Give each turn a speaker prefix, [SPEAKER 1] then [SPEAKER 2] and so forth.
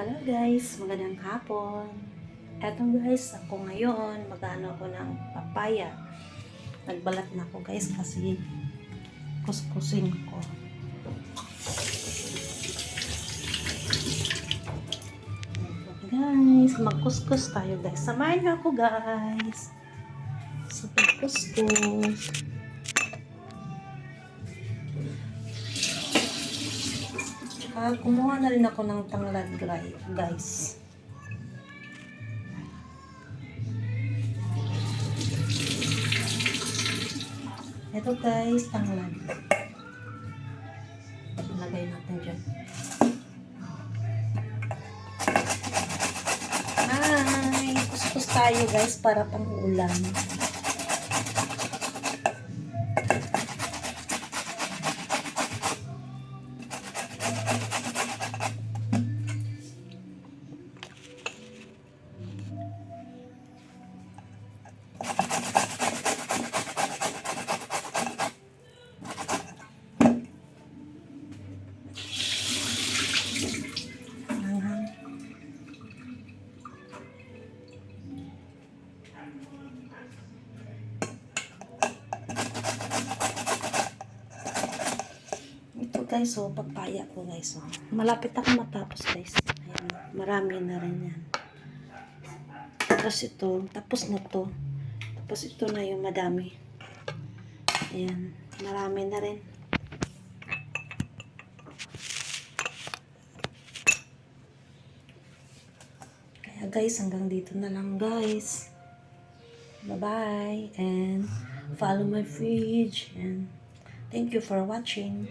[SPEAKER 1] Hello guys, magandang hapon. Eto guys, ako ngayon, magano ako ng papaya. Nagbalat na ako guys kasi kuskusin ko. Guys, magkuskus tayo guys. Samahan niyo ako guys. Sa pagkuskus. Tsaka kumuha na rin ako ng tanglad guys. Ito guys, tanglad. Lagay natin dyan. Hi! Kuskus tayo guys para pang ulam. Guys, oh, papaya ko guys. Oh. Malapit ako matapos guys. Ayan, marami na rin yan. Tapos ito, tapos na to. Tapos ito na yung madami. Ayan, marami na rin. Kaya guys, hanggang dito na lang guys. Bye-bye and follow my page and thank you for watching.